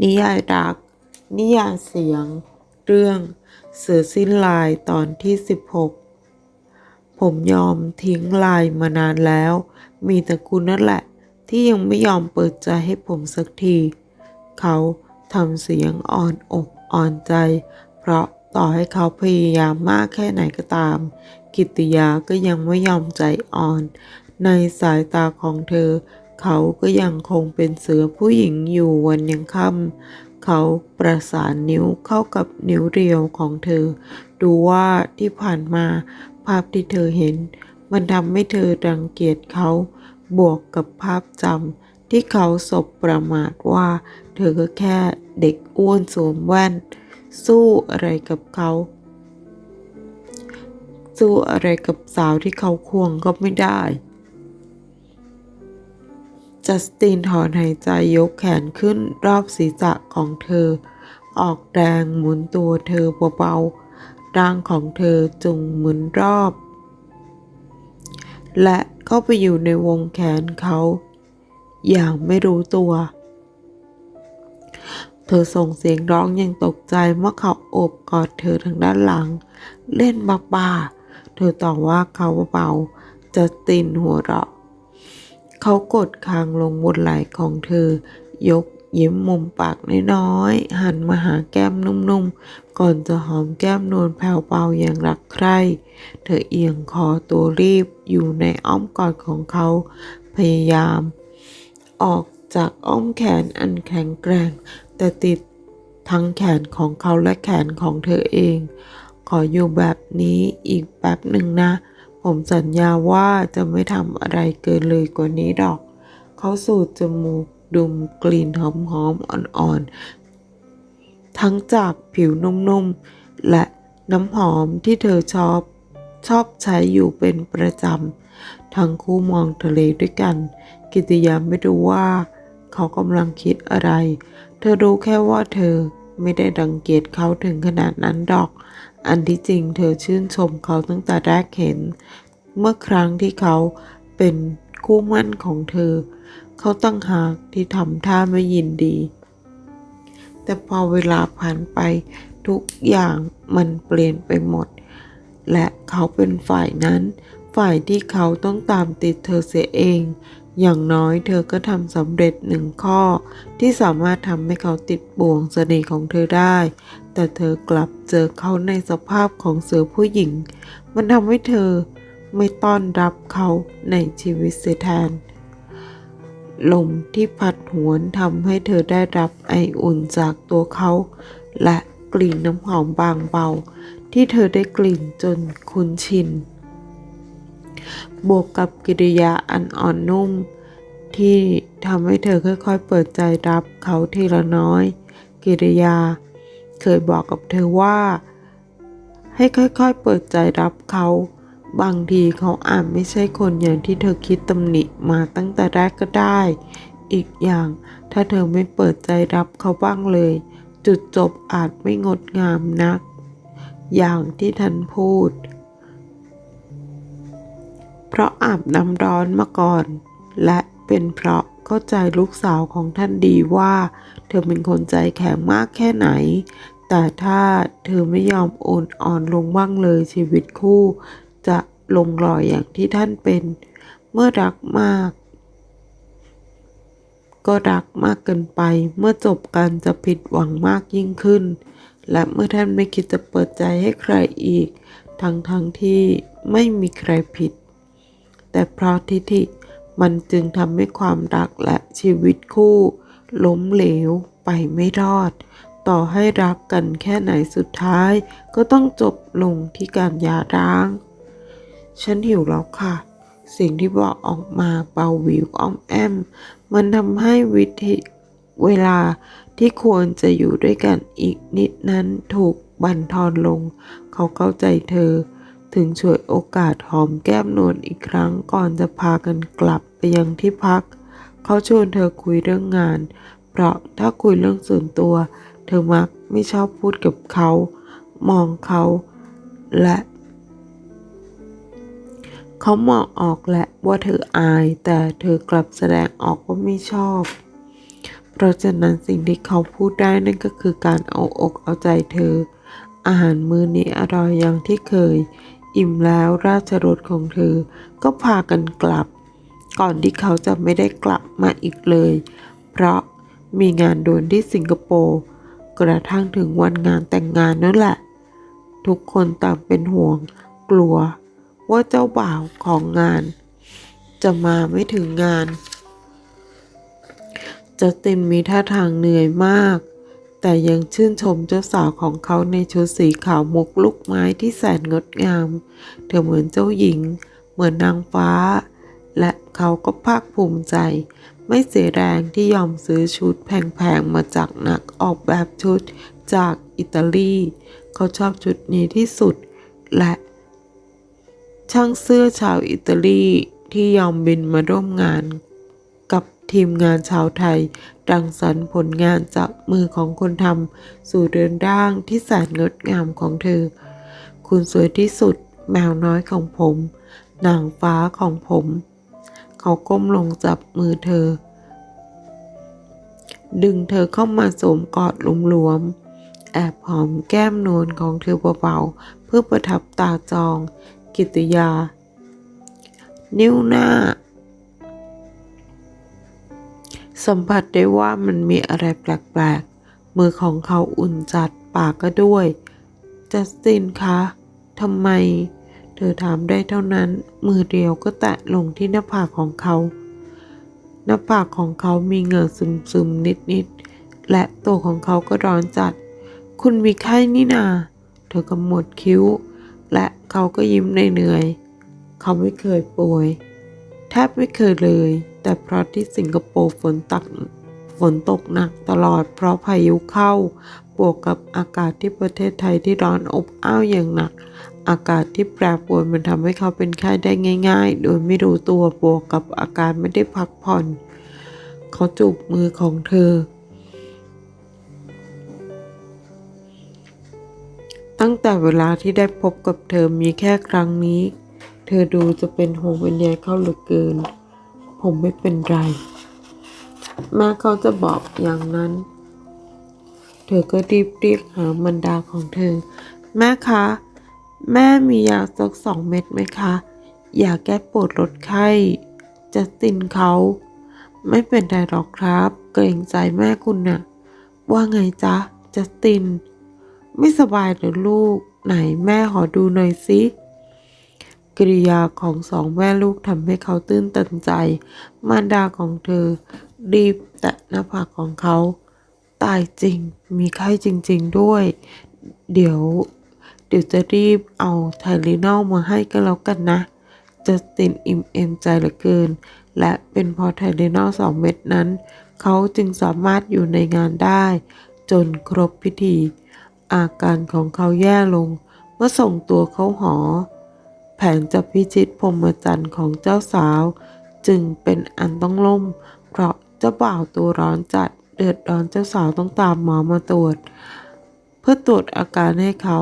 นิยายรัก นิยายเสียง เรื่อง เสือสิ้นลายตอนที่ 16 ผมยอมทิ้งลายมานานแล้ว มีแต่คุณนั่นแหละ ที่ยังไม่ยอมเปิดใจให้ผมสักที เขาทำเสียงอ่อนอกอ่อนใจ เพราะต่อให้เขาพยายามมากแค่ไหนก็ตาม กิตติยาก็ยังไม่ยอมใจอ่อน ในสายตาของเธอ เขาก็ยังคงเป็นเสือผู้หญิงอยู่วันยังค่ำเขาประสานนิ้วเข้ากับนิ้วเรียวของเธอ ดูว่าที่ผ่านมาภาพที่เธอเห็น มันทำให้เธอรังเกียจเขา บวกกับภาพจำที่เขาสบประมาทว่า เธอก็แค่เด็กอ้วนสวมแว่น สู้อะไรกับเขาสู้อะไรกับสาวที่เขาควงก็ไม่ได้ จัสตินถอนหายใจยกแขนขึ้นรอบศีรษะของเธอ ออกแรงหมุนตัวเธอเบาๆร่างของเธอจุงหมุนรอบ และเข้าไปอยู่ในวงแขนเขา อย่างไม่รู้ตัว เธอส่งเสียงร้องอย่างตกใจเมื่อเขาโอบกอดเธอทางด้านหลัง เล่นบ้าๆเธอต่อว่าเขาเบาๆจัสตินหัวเราะ เขากดคางลงบนไหล่ของเธอ ยกยิ้มมุมปากน้อยๆ หันมาหาแก้มนุ่มๆ ก่อนจะหอมแก้มนวลแผ่วเบาอย่างรักใคร่ เธอเอียงคอตัวรีบอยู่ในอ้อมกอดของเขา พยายาม ออกจากอ้อมแขนอันแข็งแกร่ง แต่ติดทั้งแขนของเขาและแขนของเธอเอง ขออยู่แบบนี้อีกแป๊บหนึ่งนะ ผมสัญญาว่าจะไม่ทำอะไรเกินเลยกว่านี้ดอก เขาสูดจมูกดมกลิ่นหอมๆอ่อนๆ ทั้งจากผิวนุ่มๆ และน้ำหอมที่เธอชอบชอบใช้อยู่เป็นประจำ ทั้งคู่มองทะเลด้วยกัน กิติยาไม่รู้ว่า เขากำลังคิดอะไร เธอรู้แค่ว่าเธอไม่ได้ดังเกียจเขาถึงขนาดนั้นดอก อันที่จริงเธอชื่นชมเขาตั้งแต่แรกเห็น เมื่อครั้งที่เขาเป็นคู่มั่นของเธอ เขาตั้งหากที่ทำท่าไม่ยินดี แต่พอเวลาผ่านไปทุกอย่างมันเปลี่ยนไปหมด และเขาเป็นฝ่ายนั้น ฝ่ายที่เขาต้องตามติดเธอเสียเอง อย่างน้อยเธอก็ทำสำเร็จหนึ่งข้อ ที่สามารถทำให้เขาติดบ่วงเสน่ห์ของเธอได้ แต่เธอกลับเจอเขาในสภาพของเสือผู้หญิง มันทำให้เธอไม่ต้อนรับเขาในชีวิตเสียแทน ลมที่พัดหวนทำให้เธอได้รับไออุ่นจากตัวเขา และกลิ่นน้ำหอมบางเบา ที่เธอได้กลิ่นจนคุ้นชิน บวกกับกิริยาอันอ่อนนุ่ม ที่ทำให้เธอค่อยๆ เปิดใจรับเขาทีละน้อย กิริยา เคยบอกกับเธอว่า ให้ค่อยๆ เปิดใจรับเขา บางทีเขาอาจไม่ใช่คนอย่างที่เธอคิดตำหนิมาตั้งแต่แรกก็ได้ อีกอย่างถ้าเธอไม่เปิดใจรับเขาบ้างเลย จุดจบอาจไม่งดงามนัก อย่างที่ท่านพูด เพราะอาบน้ำร้อนมาก่อน และเป็นเพราะเข้าใจลูกสาวของท่านดีว่า เธอเป็นคนใจแข็งมากแค่ไหน แต่ถ้าเธอไม่ยอมโอนอ่อนลงบ้างเลยชีวิตคู่ จะลงรอยอย่างที่ท่านเป็น เมื่อรักมาก ก็รักมากเกินไป เมื่อจบกันจะผิดหวังมากยิ่งขึ้น และเมื่อท่านไม่คิดจะเปิดใจให้ใครอีก ทั้งทั้งที่ไม่มีใครผิด แต่เพราะทิฐิมันจึงทำให้ความรักและชีวิตคู่ ล้มเหลวไปไม่รอด ต่อให้รักกันแค่ไหนสุดท้าย ก็ต้องจบลงที่การหย่าร้าง ฉันหิวแล้วค่ะ สิ่งที่บอกออกมาเบาวิวอ้อมแอม มันทำให้วิธีเวลาที่ควรจะอยู่ด้วยกันอีกนิดนั้นถูกบั่นทอนลง เขาเข้าใจเธอ ถึงช่วยโอกาสหอมแก้มนวลอีกครั้งก่อนจะพากันกลับไปยังที่พัก เขาชวนเธอคุยเรื่องงาน เพราะถ้าคุยเรื่องส่วนตัว เธอมักไม่ชอบพูดกับเขา มองเขา และ เขามองออกแหละว่าเธออาย แต่เธอกลับแสดงออกว่าไม่ชอบ เพราะฉะนั้นสิ่งที่เขาพูดได้นั่นก็คือการเอาอกเอาใจเธออาหารมื้อนี้อร่อยอย่างที่เคย อิ่มแล้วราชรถของเธอก็พากันกลับ ก่อนที่เขาจะไม่ได้กลับมาอีกเลย เพราะมีงานด่วนที่สิงคโปร์กระทั่งถึงวันงานแต่งงานนั่นแหละ ทุกคนต่างเป็นห่วงกลัวว่าเจ้าบ่าวของงาน จะมาไม่ถึงงาน จัสตินมีท่าทางเหนื่อยมาก แต่ยังชื่นชมเจ้าสาวของเขาในชุดสีขาวมุกลูกไม้ที่แสนงดงาม เธอเหมือนเจ้าหญิง เหมือนนางฟ้า และเขาก็ภาคภูมิใจ ไม่เสียแรงที่ยอมซื้อชุดแพงๆ มาจากนักออกแบบชุดจากอิตาลี เขาชอบชุดนี้ที่สุด และช่างเสื้อชาวอิตาลีที่ยอมบินมาร่วมงาน ทีมงานชาวไทยดังสรรผลงานจากมือของคนทำสู่เดินร่างที่แสนงดงามของเธอ คุณสวยที่สุด แมวน้อยของผมนางฟ้าของผม เขาก้มลงจับมือเธอ ดึงเธอเข้ามาสวมกอดหลวมๆแอบหอมแก้มนวลของเธอเบาๆเพื่อประทับตาจอง กิตยา นิ้วหน้า สัมผัสได้ว่ามันมีอะไรแปลกๆ มือของเขาอุ่นจัดปากก็ด้วย จัสตินคะทำไม เธอถามได้เท่านั้น มือเดียวก็แตะลงที่หน้าผากของเขา หน้าผากของเขามีเหงื่อซึมๆ นิดๆ และตัวของเขาก็ร้อนจัด คุณมีไข้นี่นา เธอกำหมดคิ้ว และเขาก็ยิ้มเหนื่อยๆเขาไม่เคยป่วย แทบไม่เคยเลย แต่เพราะที่สิงคโปร์ฝนตักฝนตกหนักตลอดเพราะพายุเข้า บวกกับอากาศที่ประเทศไทยที่ร้อนอบอ้าวอย่างหนัก อากาศที่แปรปรวนมันทำให้เขาเป็นไข้ได้ง่าย ๆ โดยไม่รู้ตัวบวกกับอาการไม่ได้พักผ่อน เขาจูบมือของเธอ ตั้งแต่เวลาที่ได้พบกับเธอมีแค่ครั้งนี้ เธอดูจะเป็นห่วงเป็นใยเขาเหลือเกิน ผมไม่เป็นไร แม้เขาจะบอกอย่างนั้น เธอก็รีบเรียกหามันดาของเธอ แม่คะ แม่มียาสักสองเม็ดไหมคะยาแก้ปวดลดไข้จัสตินเขา ไม่เป็นไรหรอกครับ เกรงใจแม่คุณน่ะ ว่าไงจ๊ะจัสติน ไม่สบายหรือลูก ไหนแม่ขอดูหน่อยสิ กิริยาของสองแม่ลูกทำให้เขาตื้นตันใจ มารดาของเธอ รีบแตะหน้าผากของเขา ตายจริง มีไข้จริง ๆด้วย เดี๋ยว เดี๋ยวจะรีบเอาไทลินอลมาให้ก็แล้วกันนะจัสตินอิ่มเอมใจเหลือเกิน และเป็นเพอไทลินอลสองเม็ดนั้น เขาจึงสามารถอยู่ในงานได้ จนครบพิธี อาการของเขาแย่ลง เมื่อส่งตัวเข้าหอ ผนจะพิชิตพรหมจรรย์ของเจ้าสาว จึงเป็นอันต้องล่ม เพราะเจ้าบ่าวตัวร้อนจัดเดือดร้อนเจ้าสาวต้องตามหมอมาตรวจ เพื่อตรวจอาการให้เขา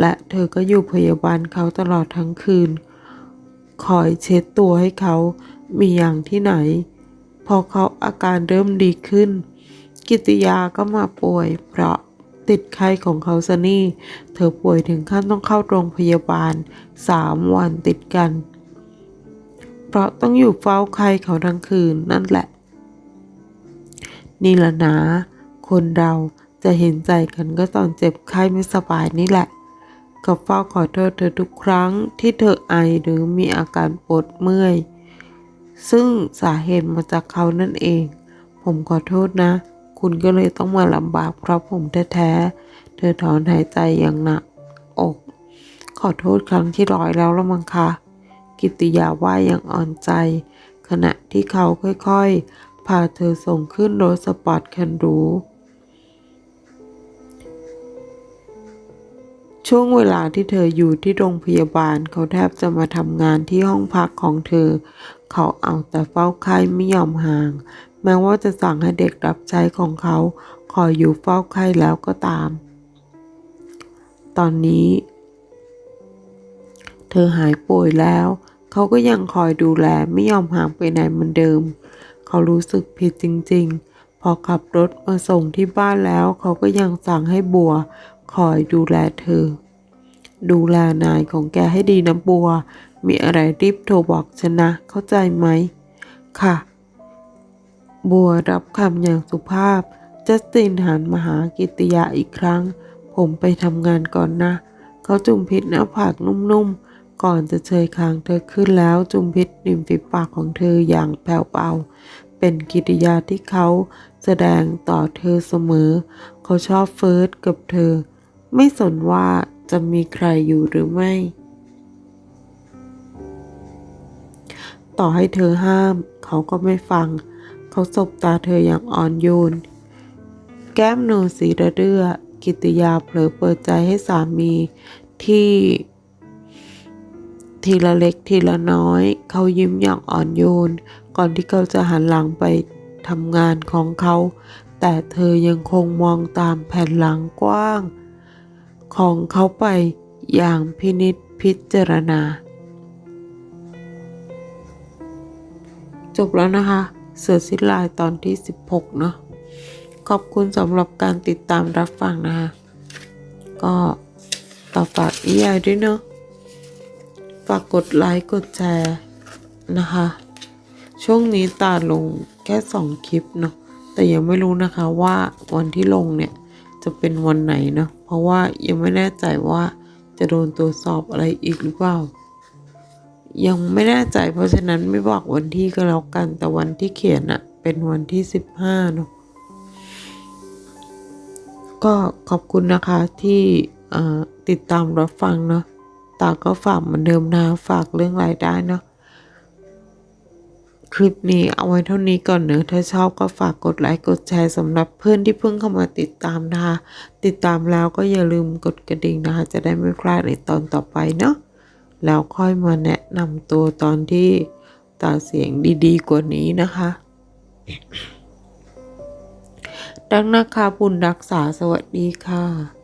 และเธอก็อยู่พยาบาลเขาตลอดทั้งคืน คอยเช็ดตัวให้เขามีอย่างที่ไหน พอเขาอาการเริ่มดีขึ้น กิติยาก็มาป่วย เพราะ ติดไข้ของเขาซะนี่ เธอป่วยถึงขั้นต้องเข้าโรงพยาบาลสามวันติดกัน เพราะต้องอยู่เฝ้าไข้เขาทั้งคืนนั่นแหละ นี่ละนะ คนเราจะเห็นใจกันก็ตอนเจ็บไข้ไม่สบายนี่แหละกับเฝ้าขอโทษเธอทุกครั้งที่เธอไอหรือมีอาการปวดเมื่อย ซึ่งสาเหตุมาจากเขานั่นเอง ผมขอโทษนะ คุณก็เลยต้องมาลำบากเพราะผมแท้ๆ เธอถอนหายใจอย่างหนักอก ขอโทษครั้งที่ร้อยแล้วละมังคะกิติยาว่าอย่างอ่อนใจ ขณะที่เขาค่อยๆ พาเธอส่งขึ้นรถสปอร์ตคันรูช่วงเวลาที่เธออยู่ที่โรงพยาบาลเขาแทบจะมาทำงานที่ห้องพักของเธอ เขาเอาแต่เฝ้าไข้ไม่ยอมห่าง แม้ว่าจะสั่งให้เด็กรับใช้ของเขาคอยอยู่เฝ้าไข้แล้วก็ตาม ตอนนี้ เธอหายป่วยแล้ว เขาก็ยังคอยดูแลไม่ยอมห่างไปไหนเหมือนเดิม เขารู้สึกผิดจริง ๆพพอขับรถมาส่งที่บ้านแล้ว เขาก็ยังสั่งให้บัว คอยดูแลเธอ ดูแลนายของแกให้ดีนะบัว มีอะไรรีบโทรบอกฉันนะ เข้าใจไหม ค่ะ บัวรับคำอย่างสุภาพ จัสตินหันมาหากิตยาอีกครั้ง ผมไปทำงานก่อนนะ เขาจุมพิษหน้าผากนุ่มๆ ก่อนจะเชยคางเธอขึ้นแล้วจุมพิษริมฝีปากของเธออย่างแผ่วเบา เป็นกิริยาที่เขาแสดงต่อเธอเสมอ เขาชอบเฟิร์สกับเธอ ไม่สนว่าจะมีใครอยู่หรือไม่ต่อให้เธอห้าม เขาก็ไม่ฟัง เขาสบตาเธออย่างอ่อนโยน แก้มโนสีระเรื่อ กิตติยาเผลอเปิดใจให้สามีที่ทีละเล็กทีละน้อย เขายิ้มอย่างอ่อนโยน ก่อนที่เขาจะหันหลังไปทำงานของเขา แต่เธอยังคงมองตามแผ่นหลังกว้าง ของเขาไปอย่างพินิษพิจารณา จบแล้วนะคะ เสือสิลายตอนที่ 16 เนาะขอบคุณสำหรับการติดตามรับฟังนะคะก็ต่อฝากอียายด้วยเนาะฝากกดไลค์กดแชร์นะคะ ช่วงนี้ตาลงแค่สองคลิปเนาะแต่ยังไม่รู้นะคะว่าวันที่ลงเนี่ยจะเป็นวันไหนเนาะเพราะว่ายังไม่แน่ใจว่าจะโดนตรวจสอบอะไรอีกหรือเปล่า ยังไม่แน่ใจเพราะฉะนั้นไม่บอกวันที่ก็แล้วกัน แต่วันที่เขียนอะเป็นวันที่สิบห้าเนาะก็ขอบคุณนะคะที่ติดตามรับฟังเนาะตาก็ฝากเหมือนเดิมนะฝากเรื่องรายได้เนาะคลิปนี้เอาไว้เท่านี้ก่อนเนอะถ้าชอบก็ฝากกดไลค์กดแชร์สำหรับเพื่อนที่เพิ่งเข้ามาติดตามนะคะ ติดตามแล้วก็อย่าลืมกดกระดิ่งนะคะ จะได้ไม่พลาดในตอนต่อไปเนาะ แล้วค่อยมาแนะนำตัวตอนที่ตาเสียงดี ๆ กว่านี้นะคะ ดังนะคะบุญรักษาสวัสดีค่ะ